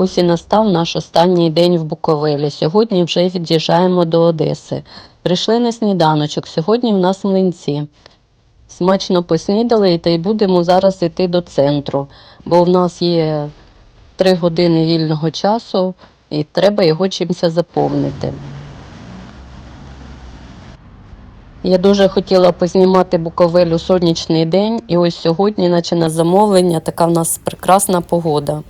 Ось і настав наш останній день в Буковелі. Сьогодні вже від'їжджаємо до Одеси. Прийшли на сніданочок. Сьогодні в нас млинці. Смачно поснідали та й будемо зараз йти до центру, бо в нас є три години вільного часу і треба його чимось заповнити. Я дуже хотіла познімати Буковель у сонячний день, і ось сьогодні, наче на замовлення, така в нас прекрасна погода.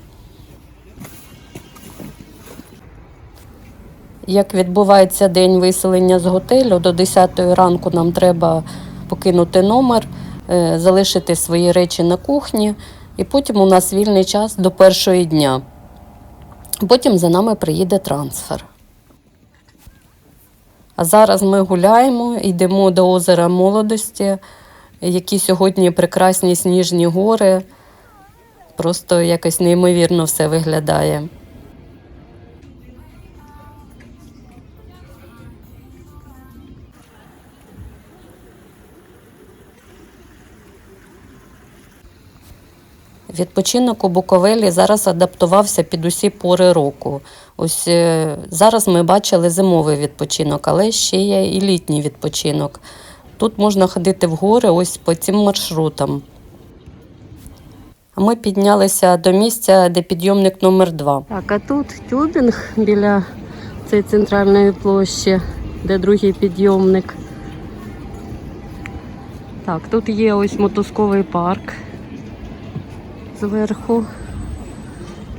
Як відбувається день виселення з готелю, до 10 ранку нам треба покинути номер, е, залишити свої речі на кухні, і потім у нас вільний час до першої дня. Потім за нами приїде трансфер. А зараз ми гуляємо, йдемо до озера молодості, які сьогодні прекрасні сніжні гори. Просто якось неймовірно все виглядає. Відпочинок у Буковелі зараз адаптувався під усі пори року. Ось е, зараз ми бачили зимовий відпочинок, але ще є і літній відпочинок. Тут можна ходити в гори ось по цим маршрутам. Ми піднялися до місця, де підйомник номер 2 Так, а тут тюбінг біля цієї центральної площі, де другий підйомник. Так, тут є ось мотузковий парк зверху.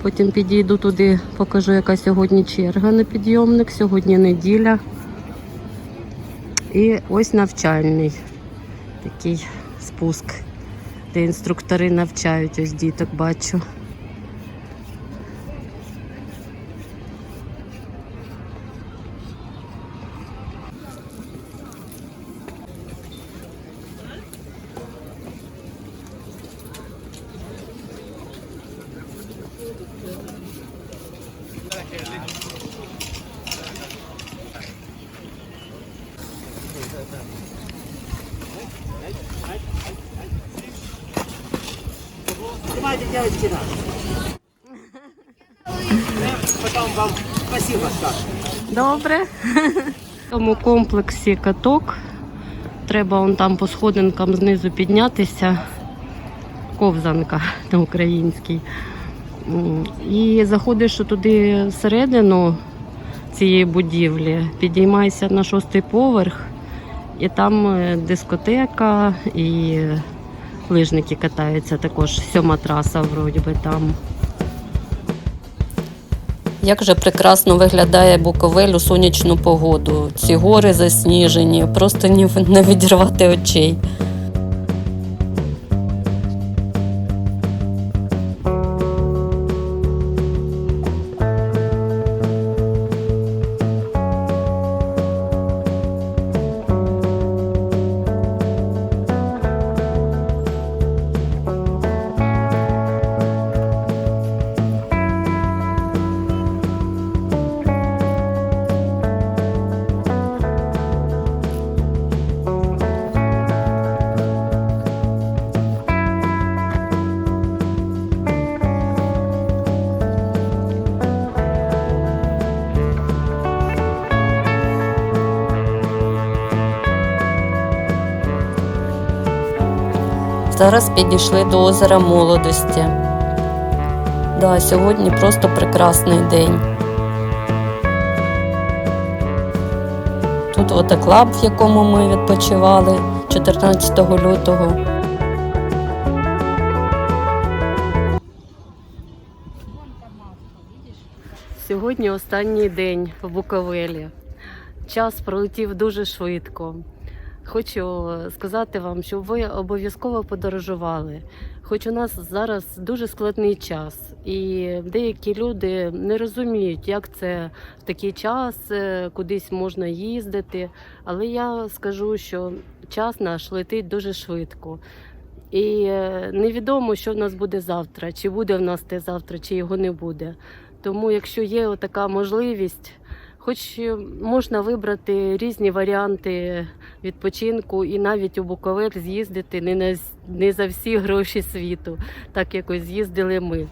Потім підійду туди, покажу, яка сьогодні черга на підйомник. Сьогодні неділя. І ось навчальний такий спуск, де інструктори навчають, ось діток бачу. Девочки, да. Потом вам спасибо скажу. Добре. В цьому комплексі каток. Треба он там по сходинкам знизу піднятися. Ковзанка на українській. І заходиш туди всередину цієї будівлі, підіймайся на шостий поверх, і там е, дискотека і лижники катаються також. Сьома траса, вроді би там. Як же прекрасно виглядає Буковель у сонячну погоду. Ці гори засніжені, просто не відірвати очей. Зараз підійшли до озера молодості. Да, сьогодні просто прекрасний день. Тут водоклаб, в якому ми відпочивали 14 лютого. Сьогодні останній день в Буковелі. Час пролетів дуже швидко. Хочу сказати вам, щоб ви обов'язково подорожували. Хоч у нас зараз дуже складний час, і деякі люди не розуміють, як це в такий час е, кудись можна їздити. Але я скажу, що час наш летить дуже швидко. І е, невідомо, що в нас буде завтра, чи буде в нас те завтра, чи його не буде. Тому, якщо є така можливість, хоч е, можна вибрати різні варіанти відпочинку і навіть у Буковель з'їздити не на не за всі гроші світу, так як ось з'їздили ми.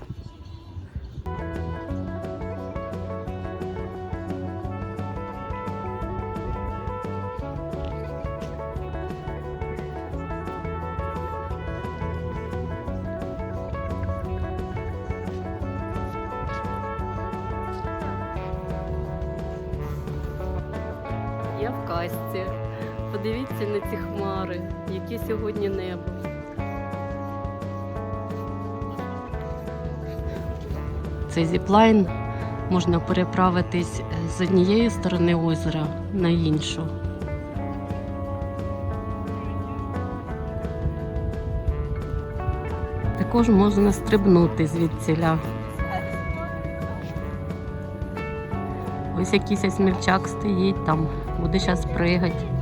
В. Подивіться на ці хмари, яке сьогодні небо. Цей зіплайн можна переправитись з однієї сторони озера на іншу. Також можна стрибнути звідсіля. Ось якийсь смільчак стоїть там, буде зараз пригати.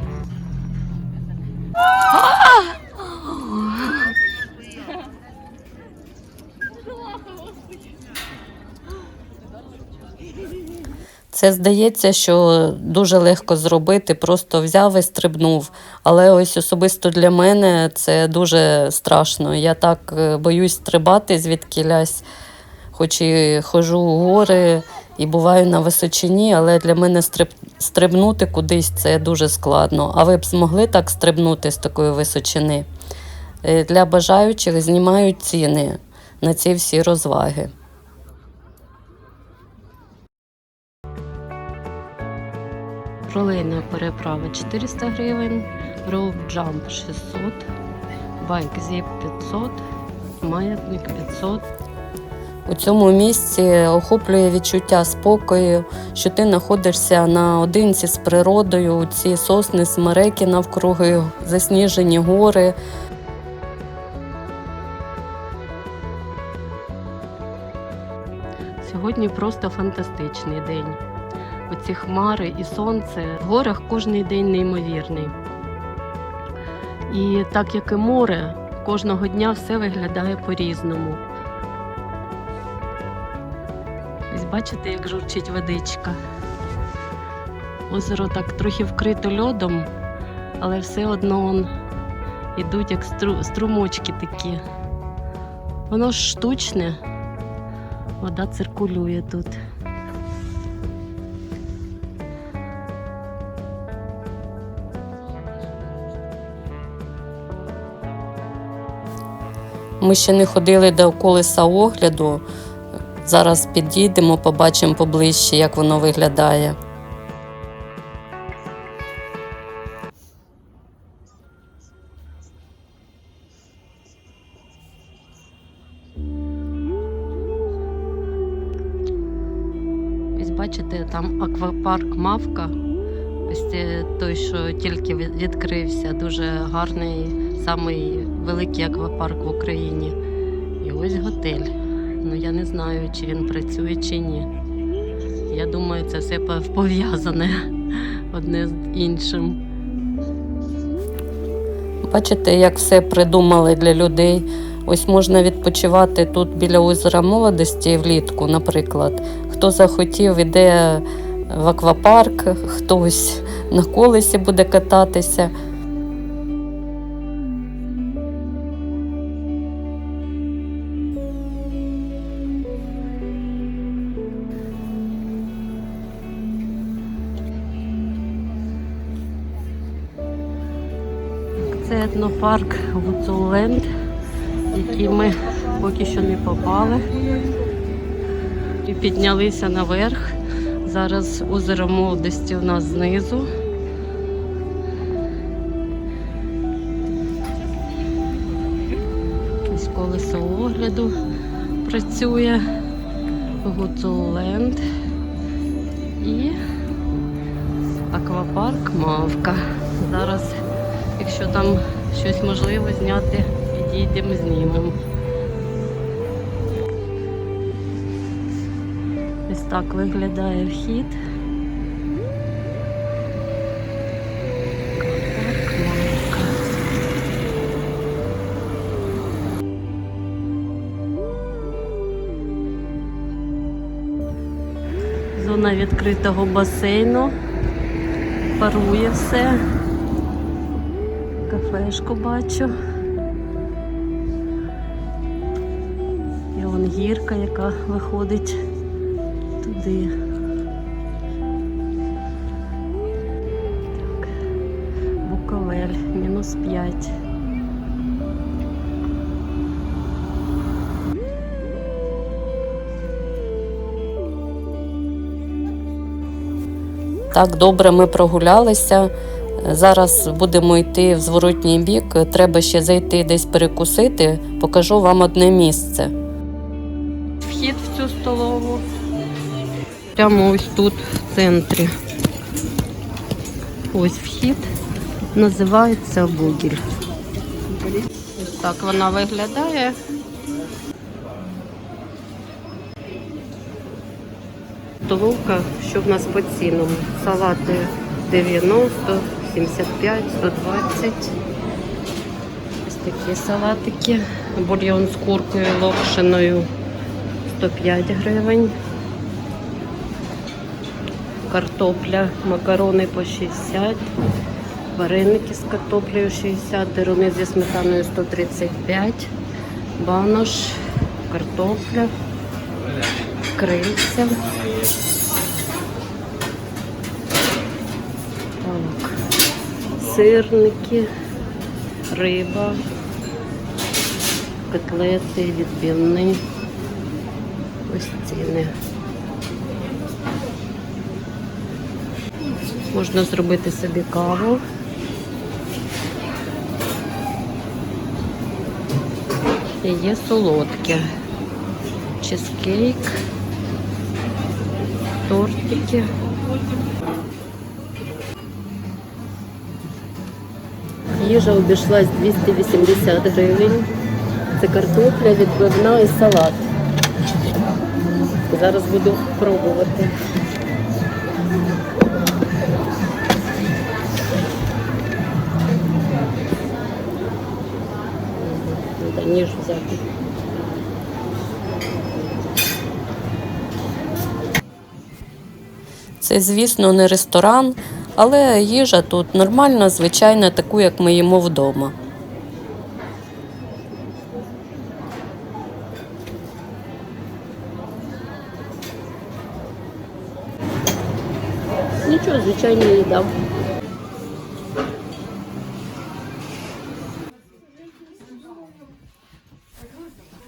Це здається, що дуже легко зробити, просто взяв і стрибнув. Але ось особисто для мене це дуже страшно. Я так е, боюсь стрибати звідкілясь, хоч і хожу у гори і буваю на височині, але для мене стриб... стрибнути кудись це дуже складно. А ви б змогли так стрибнути з такої височини? Е, Для бажаючих знімають ціни на ці всі розваги. Пролейна переправа 400 гривень, роуп джамп 600, байк зіп 500, маятник 500. У цьому місці охоплює відчуття спокою, що ти знаходишся наодинці з природою, ці сосни, смереки навкруги, засніжені гори. Сьогодні просто фантастичний день. Оці хмари і сонце. В горах кожний день неймовірний. І так як і море, кожного дня все виглядає по-різному. Бачите, як журчить водичка. Озеро так трохи вкрито льодом, але все одно он ідуть як стру- струмочки такі. Воно ж штучне, вода циркулює тут. Ми ще не ходили до колеса огляду. Зараз підійдемо, побачимо поближче, як воно виглядає. Ось бачите, там аквапарк Мавка. Ось той, що тільки відкрився. Дуже гарний, самий великий аквапарк в Україні. І ось готель. Ну я не знаю, чи він працює чи ні. Я думаю, це все пов'язане одне з іншим. Бачите, як все придумали для людей. Ось можна відпочивати тут біля озера молодості влітку, наприклад. Хто захотів, іде в аквапарк, хтось на колесі буде кататися. Це етнопарк Гуцуленд, який ми поки що не попали. І піднялися наверх. Зараз озеро молодості у нас знизу. Ось колесо огляду працює. Гуцуленд і аквапарк Мавка. Зараз, якщо там щось можливо зняти, підійдемо, знімемо. Ось так виглядає вхід. Зона відкритого басейну. Парує все. Кафешку бачу. І вон гірка, яка виходить туди. Так. Буковель, мінус 5. Так, добре, ми прогулялися. Зараз будемо йти в зворотній бік. Треба ще зайти десь перекусити. Покажу вам одне місце. Вхід в цю столову. Прямо ось тут, в центрі. Ось вхід. Називається Бугіль. Ось так вона виглядає. Столовка, що в нас по цінам? Салати 90, 75, 120. Ось такі салатики. Бульйон з куркою локшиною 105 гривень. Картопля, макарони по 60. Вареники з картоплею 60, деруни зі сметаною 135, банош, картопля, крильця. Сирники, риба, котлети, відбивні. Ось ціни. Можна зробити собі каву. І є солодке. Чизкейк, тортики. Їжа обійшлась 280 гривень. Це картопля, відбивна і салат. Зараз буду пробувати. Ніж взяти. Це, звісно, не ресторан, але їжа тут нормальна, звичайна, таку, як ми їмо вдома. Нічого, звичайно, їда.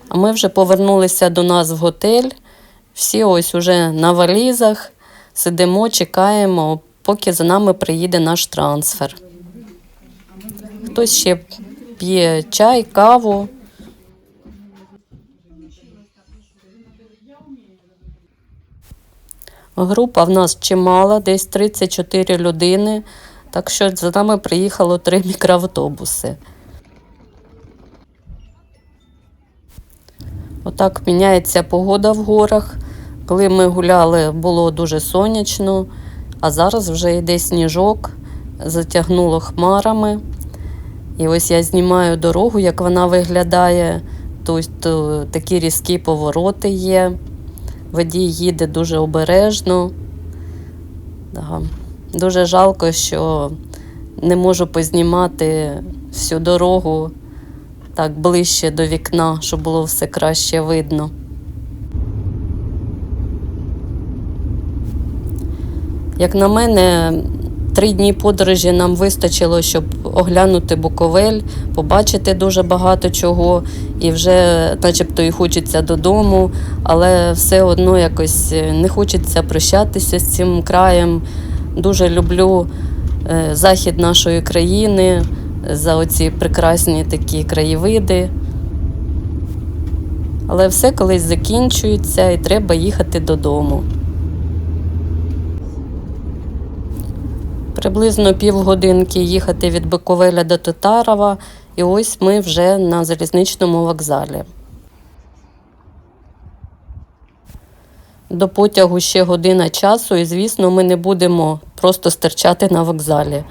А ми вже повернулися до нас в готель. Всі ось уже на валізах. Сидимо, чекаємо, поки за нами приїде наш трансфер. Хтось ще п'є чай, каву. Група в нас чимала, десь 34 людини, так що за нами приїхало три мікроавтобуси. Отак міняється погода в горах. Коли ми гуляли, було дуже сонячно, а зараз вже йде сніжок, затягнуло хмарами. І ось я знімаю дорогу, як вона виглядає. Тут е, такі різкі повороти є. Водій їде дуже обережно. Да. Дуже жалко, що не можу познімати всю дорогу так ближче до вікна, щоб було все краще видно. Як на мене, три дні подорожі нам вистачило, щоб оглянути Буковель, побачити дуже багато чого, і вже, начебто, і хочеться додому, але все одно якось не хочеться прощатися з цим краєм. Дуже люблю е, захід нашої країни за оці прекрасні такі краєвиди. Але все колись закінчується і треба їхати додому. Приблизно півгодинки їхати від Биковеля до Татарова, і ось ми вже на залізничному вокзалі. До потягу ще година часу, і, звісно, ми не будемо просто стирчати на вокзалі.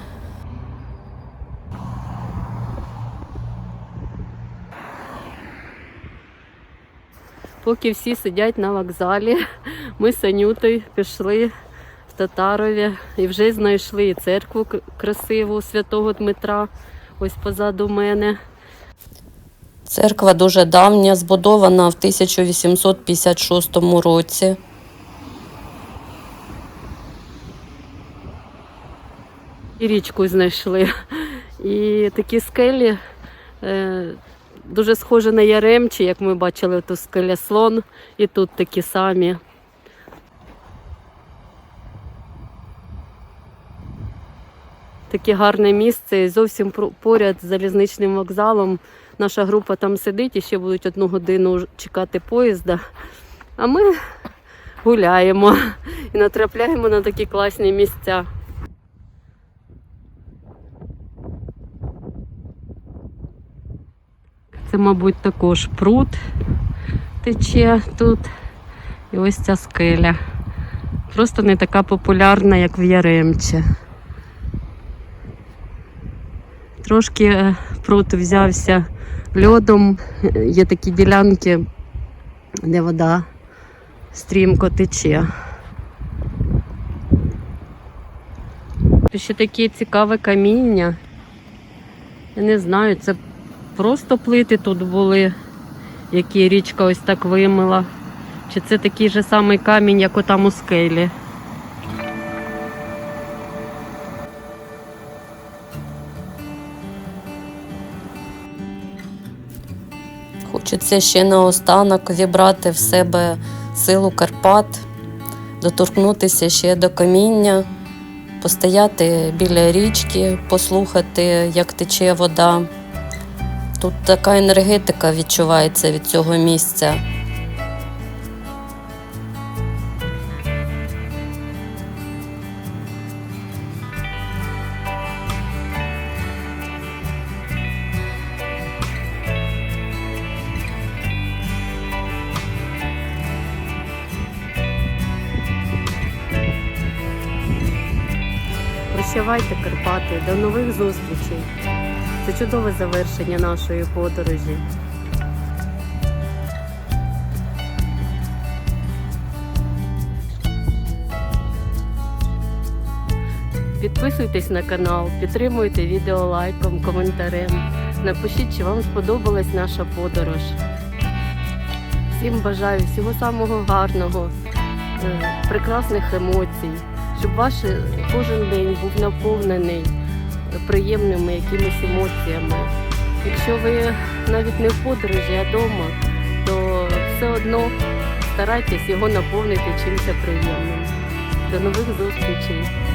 Поки всі сидять на вокзалі, ми з Анютою пішли Татарові і вже знайшли і церкву красиву святого Дмитра, ось позаду мене. Церква дуже давня, збудована в 1856 році. І річку знайшли. І такі скелі е, дуже схожі на Яремчі, як ми бачили тут скеляслон, і тут такі самі. Таке гарне місце. І зовсім поряд з залізничним вокзалом. Наша група там сидить і ще будуть одну годину чекати поїзда. А ми гуляємо і натрапляємо на такі класні місця. Це, мабуть, також пруд тече тут. І ось ця скеля. Просто не така популярна, як в Яремче. Трошки е, пруд взявся льодом. Є такі ділянки, де вода стрімко тече. Ще таке цікаве каміння. Я не знаю, це просто плити тут були, які річка ось так вимила. Чи це такий же самий камінь, як отам у скелі? Хочеться ще наостанок вібрати в себе силу Карпат, доторкнутися ще до каміння, постояти біля річки, послухати, як тече вода. Тут така енергетика відчувається від цього місця. Прощавайте, Карпати, до нових зустрічей. Це чудове завершення нашої подорожі. Підписуйтесь на канал, підтримуйте відео лайком, коментарем. Напишіть, чи вам сподобалась наша подорож. Всім бажаю всього самого гарного, е, прекрасних емоцій, щоб ваш кожен день був наповнений приємними якимись емоціями. Якщо ви навіть не в подорожі, а вдома, то все одно старайтесь його наповнити чимось приємним. До нових зустрічей!